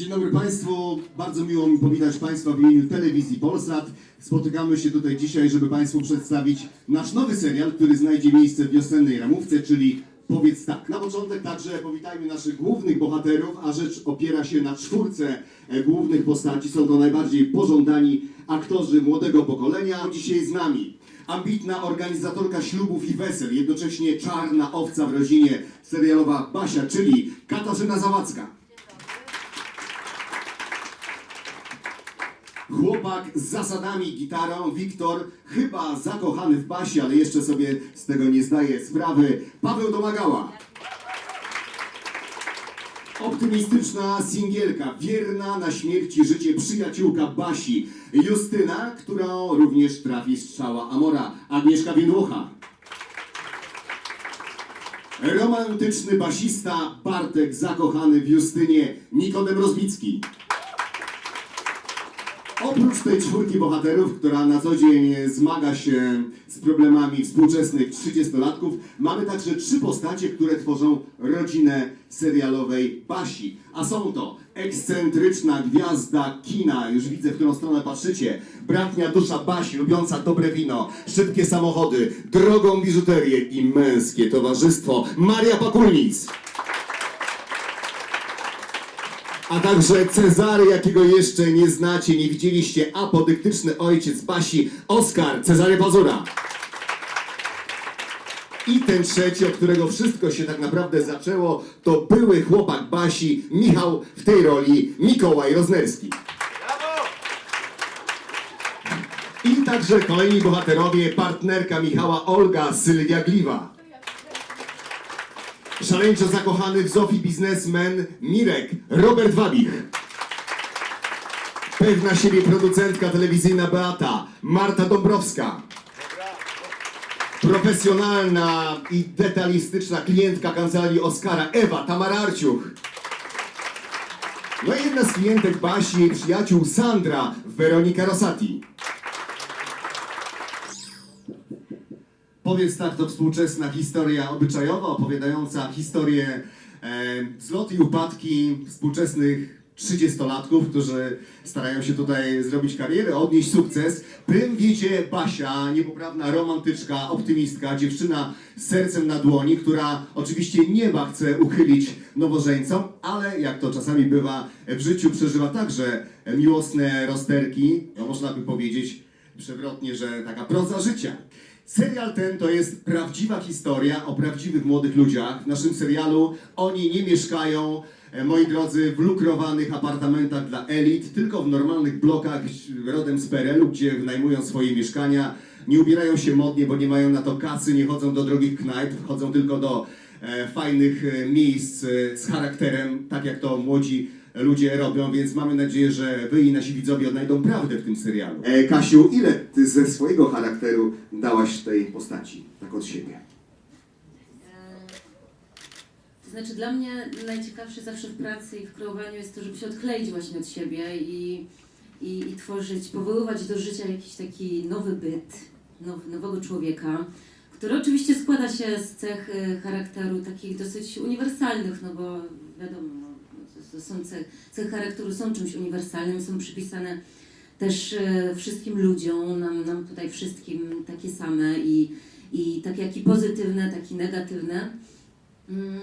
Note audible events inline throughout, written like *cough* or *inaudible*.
Dzień dobry Państwu, bardzo miło mi powitać Państwa w imieniu telewizji Polsat. Spotykamy się tutaj dzisiaj, żeby Państwu przedstawić nasz nowy serial, który znajdzie miejsce w wiosennej ramówce, czyli Powiedz tak. Na początek także powitajmy naszych głównych bohaterów, a rzecz opiera się na czwórce e, głównych postaci. Są to najbardziej pożądani aktorzy młodego pokolenia. Dzisiaj z nami ambitna organizatorka ślubów i wesel, jednocześnie czarna owca w rodzinie serialowa Basia, czyli Katarzyna Zawadzka. Chłopak z zasadami gitarą, Wiktor, chyba zakochany w Basi, ale jeszcze sobie z tego nie zdaje sprawy, Paweł Domagała. Optymistyczna singielka, wierna na śmierci życie przyjaciółka Basi, Justyna, którą również trafi strzała Amora, Agnieszka Więdłocha. Romantyczny basista Bartek zakochany w Justynie, Nikodem Rozbicki. Oprócz tej czwórki bohaterów, która na co dzień zmaga się z problemami współczesnych 30-latków, mamy także trzy postacie, które tworzą rodzinę serialowej Basi. A są to ekscentryczna gwiazda kina, już widzę w którą stronę patrzycie, bratnia dusza Basi, lubiąca dobre wino, szybkie samochody, drogą biżuterię i męskie towarzystwo, Maria Pakulnic. A także Cezary, jakiego jeszcze nie znacie, nie widzieliście, apodyktyczny ojciec Basi, Oskar Cezary Pazura. I ten trzeci, od którego wszystko się tak naprawdę zaczęło, to były chłopak Basi, Michał w tej roli Mikołaj Roznerski. I także kolejni bohaterowie, partnerka Michała Olga Sylwia Gliwa. Szaleńczo zakochany w Zofii biznesmen Mirek Robert Wabich. Pewna siebie producentka telewizyjna Beata Marta Dąbrowska. Profesjonalna i detalistyczna klientka kancelarii Oskara Ewa Tamara Arciuch. No i jedna z klientek Basi, jej przyjaciół Sandra Weronika Rosati. Powiedz tak, to współczesna historia obyczajowa, opowiadająca historię e, i upadki współczesnych 30-latków, którzy starają się tutaj zrobić karierę, odnieść sukces. Prym wiedzie Basia, niepoprawna romantyczka, optymistka, dziewczyna z sercem na dłoni, która oczywiście nieba chce uchylić nowożeńcom, ale jak to czasami bywa w życiu, przeżywa także miłosne rozterki, no można by powiedzieć przewrotnie, że taka proza życia. Serial ten to jest prawdziwa historia o prawdziwych młodych ludziach. W naszym serialu oni nie mieszkają, e, moi drodzy, w lukrowanych apartamentach dla elit, tylko w normalnych blokach rodem z PRL-u, gdzie wynajmują swoje mieszkania. Nie ubierają się modnie, bo nie mają na to kasy, nie chodzą do drogich knajp, chodzą tylko do e, fajnych e, miejsc z charakterem, tak jak to młodzi ludzie robią, więc mamy nadzieję, że wy i nasi widzowie odnajdą prawdę w tym serialu. E, Kasiu, ile ty ze swojego charakteru dałaś tej postaci, tak od siebie? To znaczy dla mnie najciekawsze zawsze w pracy i w kreowaniu jest to, żeby się odkleić właśnie od siebie i, i, i tworzyć, powoływać do życia jakiś taki nowy byt, now, nowego człowieka, który oczywiście składa się z cech y, charakteru takich dosyć uniwersalnych, no bo wiadomo, no, to, są cechy, cechy charakteru są czymś uniwersalnym, są przypisane też e, wszystkim ludziom, nam, nam tutaj wszystkim takie same i, i tak jak i pozytywne, tak i negatywne. Mm,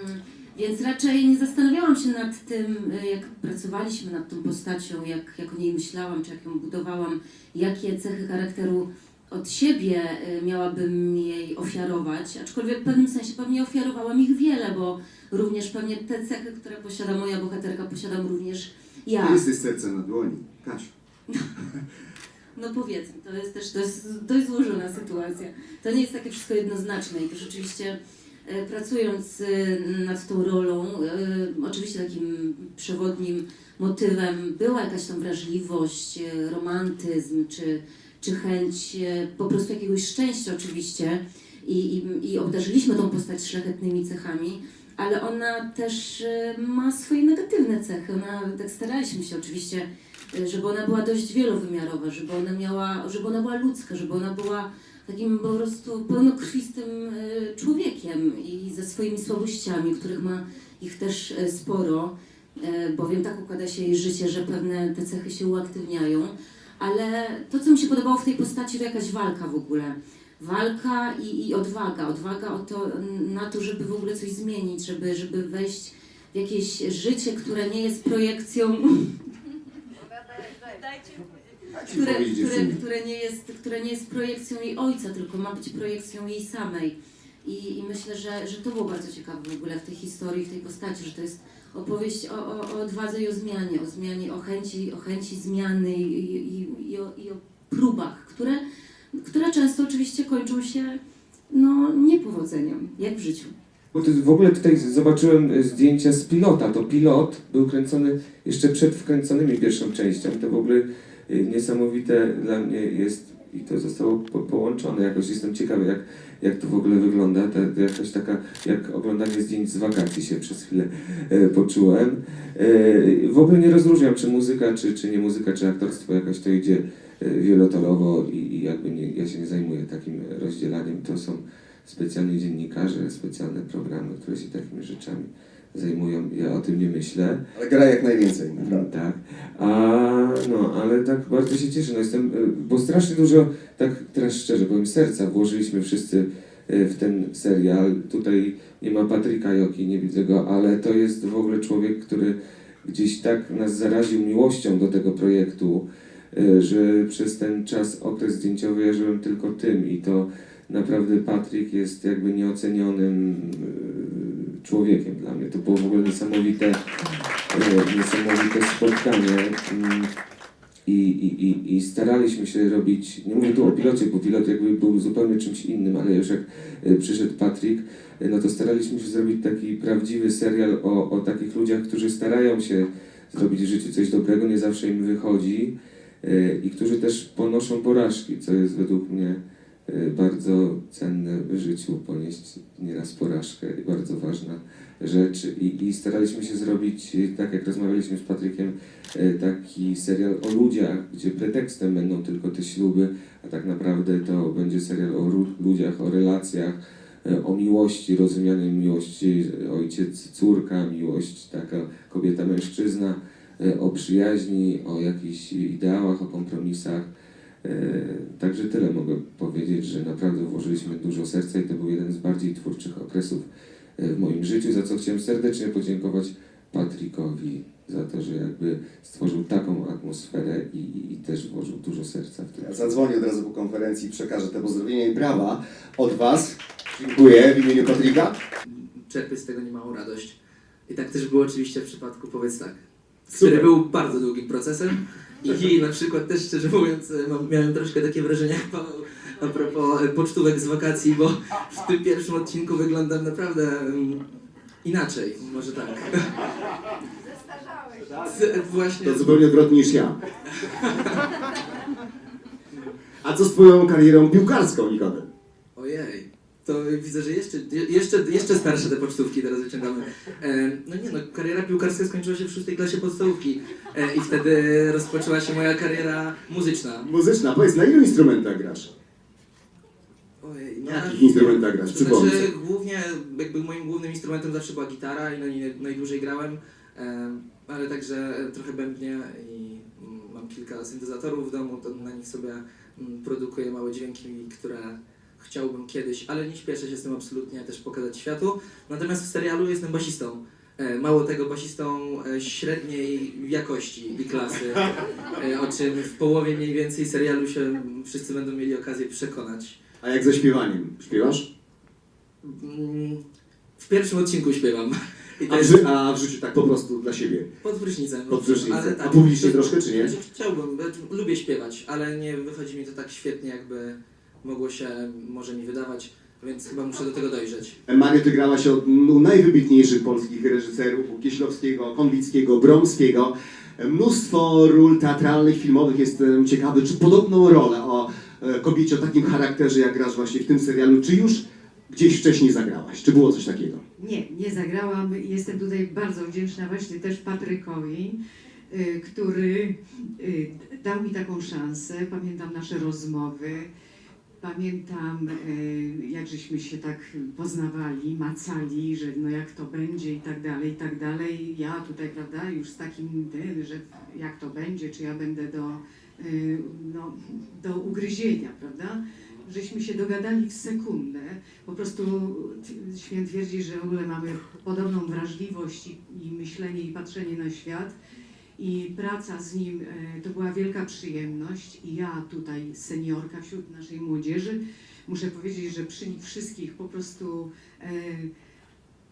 Więc raczej nie zastanawiałam się nad tym, e, jak pracowaliśmy nad tą postacią, jak, jak o niej myślałam, czy jak ją budowałam, jakie cechy charakteru od siebie e, miałabym jej ofiarować, aczkolwiek w pewnym sensie pewnie ofiarowałam ich wiele, bo również pewnie te cechy, które posiada moja bohaterka, posiadam również ja. Ty jesteś sercem na dłoni, Kasiu. *laughs* No powiedzmy, to jest też to jest dość złożona sytuacja. To nie jest takie wszystko jednoznaczne i to rzeczywiście e, pracując e, nad tą rolą, oczywiście takim przewodnim motywem była jakaś tam wrażliwość, romantyzm czy, czy chęć e, po prostu jakiegoś szczęścia oczywiście i, i, i obdarzyliśmy tą postać szlachetnymi cechami, ale ona też e, ma swoje negatywne cechy. Ona, tak staraliśmy się oczywiście y, żeby ona była dość wielowymiarowa, żeby ona miała, żeby ona była ludzka, żeby ona była takim po prostu pełnokrwistym człowiekiem i ze swoimi słabościami, których ma ich też sporo. e, bowiem tak układa się jej życie, że pewne te cechy się uaktywniają. Ale to, co mi się podobało w tej postaci, to jakaś walka w ogóle. Walka i, i odwaga. Odwaga o to, na to, żeby w ogóle coś zmienić, żeby, żeby wejść w jakieś życie, które nie jest projekcją które, powiedzieć które, dziewczynie. które, nie jest, które nie jest projekcją jej ojca, tylko ma być projekcją jej samej. I, i myślę, że, że to było bardzo ciekawe w ogóle w tej historii, w tej postaci, że to jest opowieść o, o, o odwadze i o zmianie, o zmianie, o chęci, o chęci zmiany i, i, i, o, i o próbach, które, które często oczywiście kończą się no, niepowodzeniem, jak w życiu. Bo to w ogóle tutaj zobaczyłem zdjęcia z pilota. To pilot był kręcony jeszcze przed wkręconymi pierwszą częścią. To w ogóle e, niesamowite dla mnie jest i to zostało po, połączone. Jakoś jestem ciekawy, jak, jak to w ogóle wygląda. Ta, jakaś taka, jak oglądanie zdjęć z wakacji się przez chwilę e, poczułem. E, w ogóle nie rozróżniam, czy muzyka, czy, czy nie muzyka, czy aktorstwo jakoś to idzie e, wielotorowo i, i jakby nie, ja się nie zajmuję takim rozdzielaniem. To są specjalni dziennikarze, specjalne programy, które się takimi rzeczami zajmują. Ja o tym nie myślę. Ale gra jak najwięcej, naprawdę. Tak. A no, ale tak bardzo się cieszę. No jestem, bo strasznie dużo, tak teraz szczerze powiem, serca włożyliśmy wszyscy y, w ten serial. Tutaj nie ma Patryka Joki, nie widzę go, ale to jest w ogóle człowiek, który gdzieś tak nas zaraził miłością do tego projektu, y, że przez ten czas, okres zdjęciowy ja żyłem tylko tym i to naprawdę Patryk jest jakby nieocenionym y, człowiekiem dla mnie. To było w ogóle niesamowite, y, niesamowite spotkanie. Mm, I, i, i, I staraliśmy się robić, nie mówię tu o pilocie, bo pilot jakby był zupełnie czymś innym, ale już jak y, przyszedł Patryk, y, no to staraliśmy się zrobić taki prawdziwy serial o, o takich ludziach, którzy starają się zrobić w życiu coś dobrego, nie zawsze im wychodzi i którzy też ponoszą porażki, co jest według mnie bardzo cenne w życiu, ponieść nieraz porażkę i bardzo ważna rzecz. I, I staraliśmy się zrobić, y, tak jak rozmawialiśmy z Patrykiem, y, taki serial o ludziach, gdzie pretekstem będą tylko te śluby, a tak naprawdę to będzie serial o ludziach, o relacjach, y, o miłości, rozumianej miłości y, ojciec, córka, miłość taka kobieta-mężczyzna, y, o przyjaźni, o jakichś ideałach, o kompromisach. E, Także tyle mogę powiedzieć, że naprawdę włożyliśmy dużo serca i to był jeden z bardziej twórczych okresów e, w moim życiu, za co chciałem serdecznie podziękować Patrykowi za to, że jakby stworzył taką atmosferę i, i, i też włożył dużo serca w Ja to. zadzwonię od razu po konferencji, przekażę te pozdrowienia i brawa od Was. Dziękuję w imieniu Patryka. czerpię z tego niemałą radość. I tak też było oczywiście w przypadku Powiedz Tak, Super. który był bardzo długim procesem i na przykład też szczerze mówiąc e, mam, miałem troszkę takie wrażenie *laughs* jak Paweł a propos e, pocztówek z wakacji, bo w tym pierwszym odcinku wyglądam naprawdę inaczej, może tak. Z- Właśnie. To zupełnie odwrotnie niż ja. A co z Twoją karierą piłkarską, Nikodem? Ojej, to widzę, że jeszcze, jeszcze, jeszcze starsze te pocztówki teraz wyciągamy. E, no nie no, kariera piłkarska skończyła się w szóstej klasie podstawówki e, i wtedy rozpoczęła się moja kariera muzyczna. Muzyczna, powiedz, na ilu instrumentach grasz? Ojej, Na jakich instrumentach grasz? To Przypomnij. znaczy, głównie, jakby moim głównym instrumentem zawsze była gitara i na niej najdłużej grałem, ale także trochę bębnie i mm, mam kilka syntezatorów w domu, to na nich sobie mm, produkuję małe dźwięki, które chciałbym kiedyś, ale nie śpieszę się z tym absolutnie też pokazać światu. Natomiast w serialu jestem basistą. E, Mało tego, basistą e, średniej jakości i klasy, e, o czym w połowie mniej więcej serialu się wszyscy będą mieli okazję przekonać. A jak ze śpiewaniem? Śpiewasz? Mm, W pierwszym odcinku śpiewam. A w, ży- a w życiu tak po prostu dla siebie? pod prysznicem. Pod prysznicem. Tak, A publicznie troszkę, czy nie? Znaczy, Chciałbym, lubię śpiewać, ale nie wychodzi mi to tak świetnie, jakby mogło się może mi wydawać, więc chyba muszę do tego dojrzeć. Mario, ty grałaś od u najwybitniejszych polskich reżyserów, u Kieślowskiego, Konwickiego, Bromskiego. Mnóstwo ról teatralnych, filmowych. Jestem ciekawy, czy podobną rolę o e, kobiecie o takim charakterze, jak grasz właśnie w tym serialu, czy już gdzieś wcześniej zagrałaś? Czy było coś takiego? Nie, nie zagrałam. Jestem tutaj bardzo wdzięczna właśnie też Patrykowi, y, który y, dał mi taką szansę. Pamiętam nasze rozmowy. Pamiętam, e, jak żeśmy się tak poznawali, macali, że no jak to będzie i tak dalej, i tak dalej. Ja tutaj, prawda, już z takim tym, że jak to będzie, czy ja będę do, e, no, do ugryzienia, prawda? Żeśmy się dogadali w sekundę. Po prostu święt twierdzi, że w ogóle mamy podobną wrażliwość i, i myślenie i patrzenie na świat. I praca z nim e, to była wielka przyjemność. I ja tutaj, seniorka wśród naszej młodzieży, muszę powiedzieć, że przy nich wszystkich po prostu e,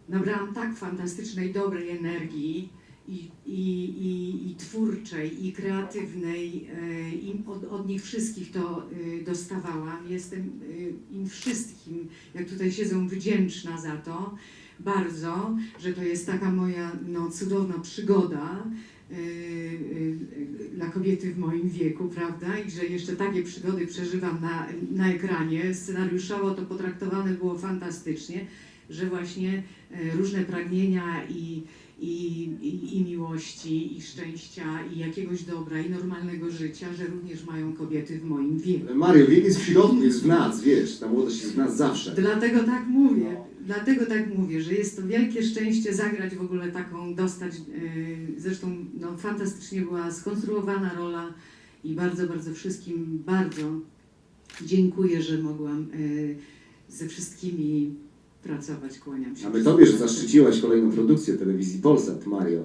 nabrałam tak fantastycznej, dobrej energii i, i, i, twórczej, i kreatywnej. E, i od, od nich wszystkich to e, dostawałam. Jestem im wszystkim, jak tutaj siedzą, wdzięczna za to bardzo, że to jest taka moja no, cudowna przygoda dla kobiety w moim wieku, prawda? I że jeszcze takie przygody przeżywam na, na ekranie. Scenariuszowo to potraktowane było fantastycznie, że właśnie y, różne pragnienia i, i, i, i miłości, i szczęścia, i jakiegoś dobra, i normalnego życia, że również mają kobiety w moim wieku. Mario, wiek jest w środku, jest w nas, wiesz, ta młodość jest w nas zawsze. Dlatego tak mówię, dlatego tak mówię, że jest to wielkie szczęście zagrać w ogóle taką, dostać, yy, zresztą no, fantastycznie była skonstruowana rola i bardzo, bardzo wszystkim bardzo dziękuję, że mogłam yy, ze wszystkimi pracować, kłaniam się. A my tobie, że zaszczyciłaś kolejną produkcję telewizji Polsat, Mario.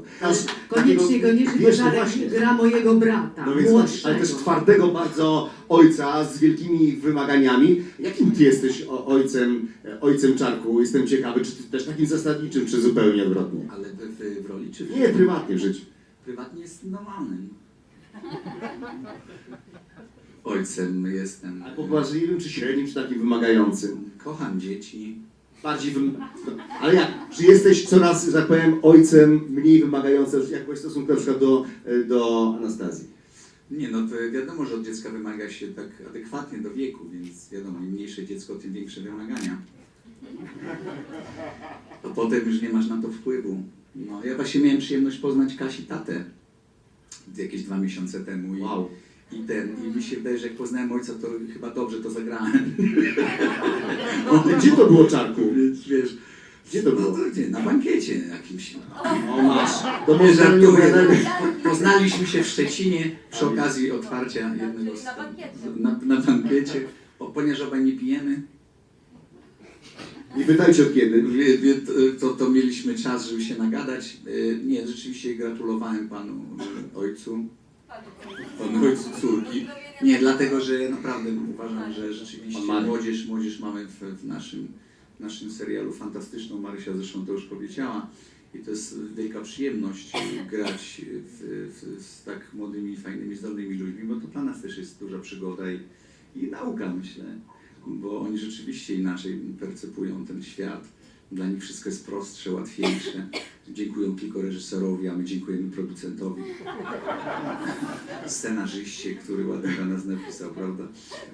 Koniecznie, koniecznie, Wiesz, no Żarek właśnie. gra mojego brata, No więc, młodszego. ale też twardego bardzo ojca z wielkimi wymaganiami. Jakim ty jesteś o- ojcem, e, ojcem Czarku? Jestem ciekawy, czy ty też takim zasadniczym, czy zupełnie odwrotnie? Ale w, w, w roli czy w Nie, prywatnie w życiu. prywatnie jest normalnym. Ojcem jestem. A poważliwym, czy średnim, czy takim wymagającym? Kocham dzieci. Bardziej wym... Ale jak? Czy jesteś coraz, że tak powiem, ojcem mniej wymagającym, jak w stosunku na przykład do, e, do Anastazji? Nie no, to wiadomo, że od dziecka wymaga się tak adekwatnie do wieku, więc wiadomo, im mniejsze dziecko, tym większe wymagania. To potem już nie masz na to wpływu. No, ja właśnie miałem przyjemność poznać Kasi tatę jakieś dwa miesiące temu i, Wow. I ten, i mi się wydaje, że jak poznałem ojca, to chyba dobrze to zagrałem. *laughs* Gdzie to było, Czarku? Więc wiesz, Gdzie to no było? to gdzie? Na bankiecie jakimś. O, masz. To Nie żartuję. Po- Poznaliśmy się w Szczecinie przy okazji otwarcia jednego z... Na bankiecie. Na, na bankiecie. O, ponieważ obaj nie pijemy, Nie pytajcie od kiedy. to, to mieliśmy czas, żeby się nagadać. Y, Nie, rzeczywiście gratulowałem panu ojcu, panu ojcu córki. Nie, dlatego, że naprawdę uważam, że rzeczywiście Pan młodzież, młodzież mamy w, w, naszym, w naszym serialu fantastyczną. Marysia zresztą to już powiedziała. I to jest wielka przyjemność y, grać w, w, z tak młodymi, fajnymi, zdolnymi ludźmi, bo to dla nas też jest duża przygoda i, i nauka, myślę. Bo oni rzeczywiście inaczej percepują ten świat. Dla nich wszystko jest prostsze, łatwiejsze. *laughs* Dziękują tylko reżyserowi, a my dziękujemy producentowi. *laughs* Scenarzyście, który ładnie dla nas napisał, prawda?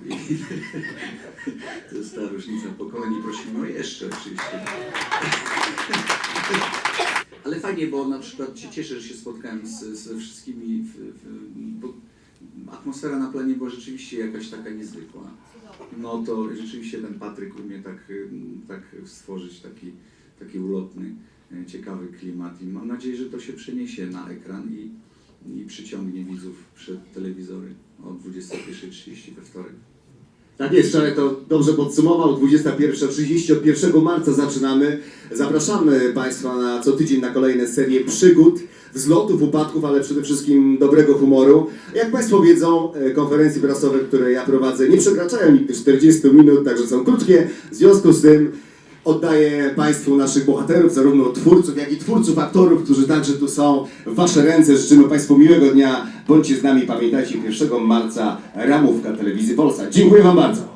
I *laughs* to jest ta różnica pokoleń i prosimy o jeszcze oczywiście. Ale fajnie, bo na przykład się cieszę, że się spotkałem z, ze wszystkimi, w, w, bo atmosfera na planie była rzeczywiście jakaś taka niezwykła. No to rzeczywiście ten Patryk umie tak, y, tak stworzyć taki, taki ulotny, y, ciekawy klimat i mam nadzieję, że to się przeniesie na ekran i, i przyciągnie widzów przed telewizory o 21.30 we wtorek. Tak jest, Czarek to dobrze podsumował. 21.30 od 1 marca zaczynamy. Zapraszamy Państwa na co tydzień na kolejne serie przygód, wzlotów, upadków, ale przede wszystkim dobrego humoru. Jak Państwo wiedzą, e, konferencje prasowe, które ja prowadzę, nie przekraczają nigdy 40 minut, także są krótkie. W związku z tym oddaję Państwu naszych bohaterów, zarówno twórców, jak i twórców, aktorów, którzy także tu są. W Wasze ręce życzymy Państwu miłego dnia. Bądźcie z nami, pamiętajcie, 1 marca ramówka telewizji Polsa. Dziękuję Wam bardzo.